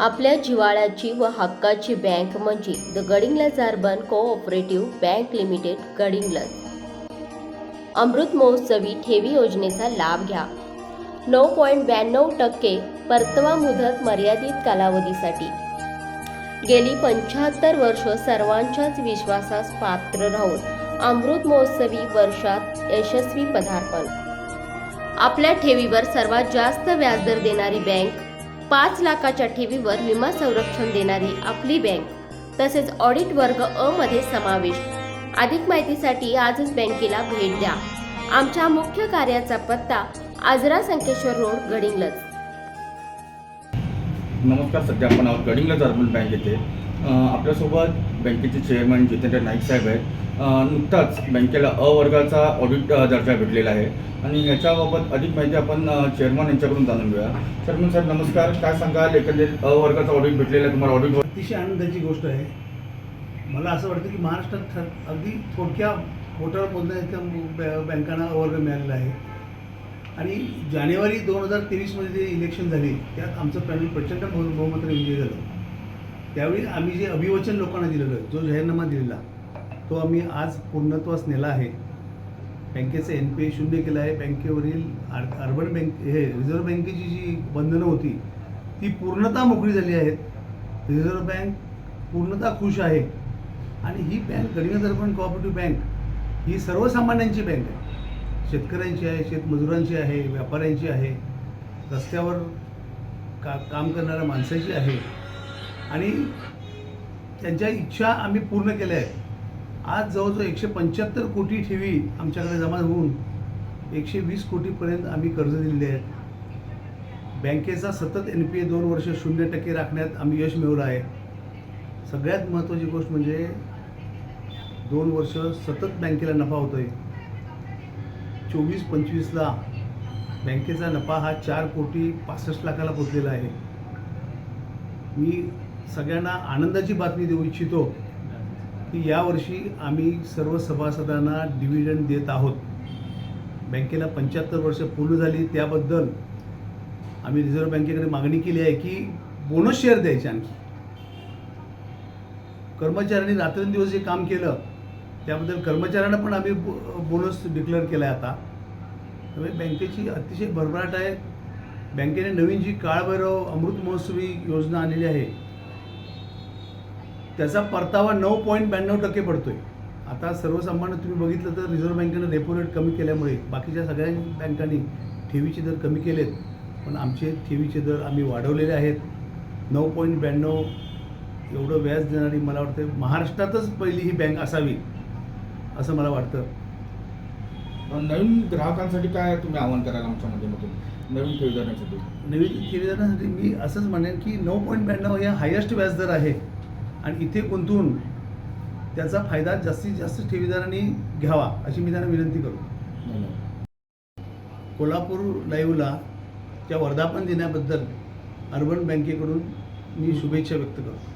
आपल्या जिवाळ्याची व हक्काची बँक म्हणजे the Gadhinglaj urban cooperative bank limited Gadhinglaj अमृत महोत्सवी ठेवी योजनेचा लाभ घ्या. नऊ पॉईंट ब्याण्णव टक्के परतवा मुदत मर्यादित कालावधीसाठी. गेली पंच्याहत्तर वर्ष सर्वांच्याच विश्वासास पात्र राहून अमृत महोत्सवी वर्षात यशस्वी पदार्पण. आपल्या ठेवीवर सर्वात जास्त व्याजदर देणारी बँक पाच लाखाच्या ठेवीवर विमा संरक्षण देणारी आपली बँक तसेच ऑडिट वर्ग अ मध्ये समावेश. अधिक माहितीसाठी आजच बँकेला भेट द्या. आमच्या मुख्य कार्याचा पत्ता आजरा संकेश्वर रोड गडिंगलज. नमस्कार सध्या आपण आहोत अर्बन बँक येथे. आपल्यासोबत बँकेचे चेअरमन जितेंद्र नाईक साहेब आहेत. नुकताच बँकेला अ वर्गाचा ऑडिट दर्जा भेटलेला आहे. आणि याच्याबाबत अधिक माहिती आपण चेअरमन यांच्याकडून जाणून घेऊया. चेअरमन साहेब नमस्कार. काय सांगाल एकंदरीत अ वर्गाचा ऑडिट भेटलेला आहे. तुम्हाला ऑडिट अतिशय आनंदाची गोष्ट आहे. मला असं वाटतं की महाराष्ट्रात अगदी थोडक्या मोठ्या मोजण्याच्या बँकांना वर्ग मिळालेला आहे. आणि जानेवारी दोन हजार तेवीसमध्ये जे इलेक्शन झाले त्यात आमचं पॅनल प्रचंड बहु बहुमताने विजय झालं. त्यावेळी आम्ही जे अभिवचन लोकांना दिलेलं जो जाहीरनामा दिलेला तो आम्ही आज पूर्णत्वास नेला आहे. बँकेचं एन पी ए शून्य केलं आहे. बँकेवरील आर- अर्बन बँक हे रिझर्व्ह बँकेची जी बंधनं होती ती पूर्णतः मोकळी झाली आहेत. रिझर्व्ह बँक पूर्णतः खुश आहे. आणि ही बँक गडिंग अर्बन कोऑपरेटिव्ह बँक ही सर्वसामान्यांची बँक आहे. शेतकऱ्यांची आहे शेतमजुरांची आहे व्यापाऱ्यांची आहे रस्त्यावर का काम करणाऱ्या माणसाची आहे. आणि त्यांच्या इच्छा आम्ही पूर्ण केल्या आहेत. आज जवळजवळ एकशे पंच्याहत्तर कोटी ठेवी आमच्याकडे जमा होऊन एकशे वीस कोटीपर्यंत आम्ही कर्ज दिलेले आहेत. बँकेचा सतत एन पी ए दोन वर्ष शून्य टक्के राखण्यात आम्ही यश मिळवलं आहे. सगळ्यात महत्त्वाची गोष्ट म्हणजे दोन वर्ष सतत बँकेला नफा होतो आहे चोवीस पंचवीसला बँकेचा नफा हा चार कोटी पासष्ट लाखाला पोचलेला आहे. मी सगळ्यांना आनंदाची बातमी देऊ इच्छितो की यावर्षी आम्ही सर्व सभासदांना डिव्हिडंड देत आहोत. बँकेला पंच्याहत्तर वर्ष पूर्ण झाली. त्याबद्दल आम्ही रिझर्व्ह बँकेकडे मागणी केली आहे की बोनस शेअर द्यायचे आणखी. कर्मचाऱ्यांनी रात्रंदिवस जे काम केलं त्याबद्दल कर्मचाऱ्यांना पण आम्ही बोनस डिक्लेअर केला आहे आता. त्यामुळे बँकेची अतिशय भरभराट आहे. बँकेने नवीन जी काळभैरव अमृत महोत्सवी योजना आणलेली आहे त्याचा परतावा नऊ पॉईंट ब्याण्णव टक्के पडतोय. आता सर्वसामान्य तुम्ही बघितलं तर रिझर्व्ह बँकेनं रेपो रेट कमी केल्यामुळे बाकीच्या सगळ्या बँकांनी ठेवीचे दर कमी केलेत. पण आमचे ठेवीचे दर आम्ही वाढवलेले आहेत. नऊ पॉईंट ब्याण्णव एवढं व्याज देणारी मला वाटतं महाराष्ट्रातच पहिली ही बँक असावी असं मला वाटतं. नवीन ग्राहकांसाठी काय तुम्ही आवाहन कराल आमच्या माध्यमातून? नवीन ठेवीदारांसाठी. नवीन ठेवीदारांसाठी मी असंच म्हणेन की नऊ पॉईंट ब्याण्णव हे हायेस्ट व्याजदर आहे. आणि इथे गुंतवून त्याचा फायदा जास्तीत जास्त ठेवीदारांनी घ्यावा अशी मी त्यांना विनंती करतो धन्यवाद कोल्हापूर लाईव्हला त्या वर्धापन दिनाबद्दल अर्बन बँकेकडून मी शुभेच्छा व्यक्त करतो.